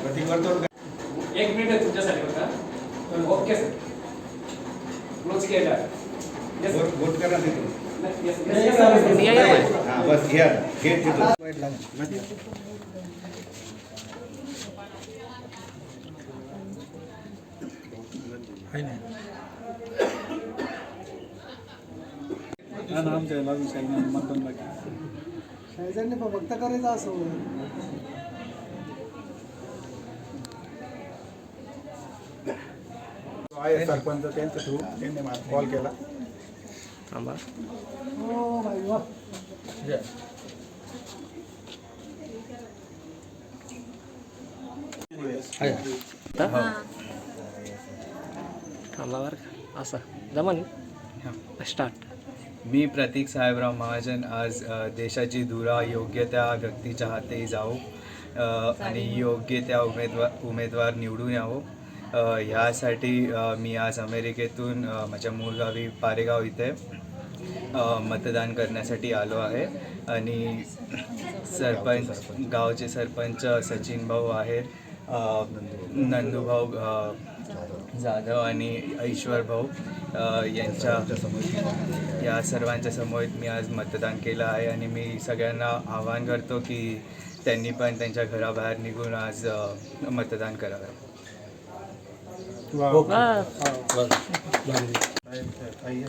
प्रतीक वर्तुळ एक मिनिट आहे तुमच्यासाठी फक्त ओके सर. क्लोज केला. येस बोट बोट करा तिथून येस हा बस घ्या. घे तिथून शाळेजांनी फक्त करायचं असं आहे सरपंच त्यांच्या थ्रू त्यांनी मला कॉल. केला हो भाई वा थांबा बरं का. असं. जमन स्टार्ट मी प्रतीक साहेबराव महाजन आज देशाची धुरा योग्य त्या व्यक्तीच्या हाती जाऊ आणि योग्य त्या उमेदवार उमेदवार निवडून यावं. ह्यासाठी मी आज अमेरिकेतून माझ्या मूळ गावी पारेगाव इथे मतदान करण्यासाठी आलो आहे. आणि सरपंच गावचे सरपंच सचिन भाऊ आहेत. नंदूभाऊ जाधव आणि ईश्वर भाऊ यांच्या या सर्वांच्या समोर मी आज मतदान केलं आहे आणि मी सगळ्यांना आवाहन करतो की त्यांनी पण त्यांच्या घराबाहेर निघून आज मतदान करावं.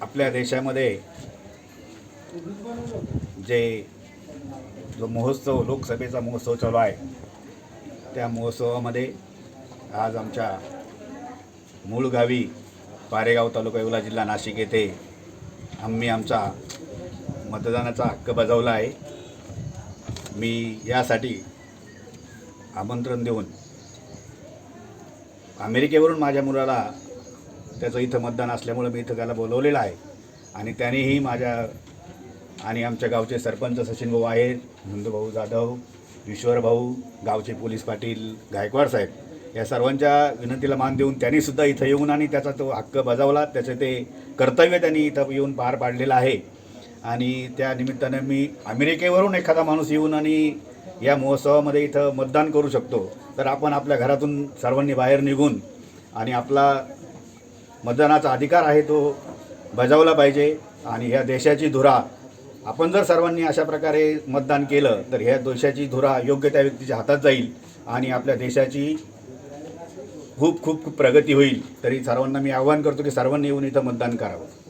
आपल्या देशामध्ये जे जो महोत्सव लोकसभेचा महोत्सव चालू आहे त्या महोत्सवामध्ये आज आमच्या मूळ गावी पारेगाव तालुका येवला जिल्हा नाशिक येथे आम्ही आमचा मतदानाचा हक्क बजावला आहे. मी यासाठी आमंत्रण देऊन अमेरिकेवरून माझ्या मुलाला त्याचं इथं मतदान असल्यामुळं मी इथं त्याला बोलवलेलं आहे. आणि त्यानेही माझ्या आणि आमच्या गावचे सरपंच सचिन भाऊ आहेत नंदूभाऊ जाधव ईश्वरभाऊ गावचे पोलीस पाटील गायकवाड साहेब या सर्वांच्या विनंतीला मान देऊन त्यांनीसुद्धा इथं येऊन आणि त्याचा तो हक्क बजावला. त्याचं ते कर्तव्य त्यांनी इथं येऊन पार पाडलेलं आहे. आणि त्या निमित्तानं मी अमेरिकेवरून एखादा माणूस येऊन आणि या महोत्सवामध्ये इथं मतदान करू शकतो. तर आपण आपल्या घरातून सर्वांनी बाहेर निघून आणि आपला मतदानाचा अधिकार आहे तो बजावला पाहिजे. आणि ह्या देशाची धुरा आपण जर सर्वांनी अशा प्रकारे मतदान केलं तर ह्या देशाची धुरा योग्य त्या व्यक्तीच्या हातात जाईल आणि आपल्या देशाची खूप खूप खूप प्रगती होईल. तरी सर्वांना मी आवाहन करतो की सर्वांनी येऊन इथं मतदान करावं.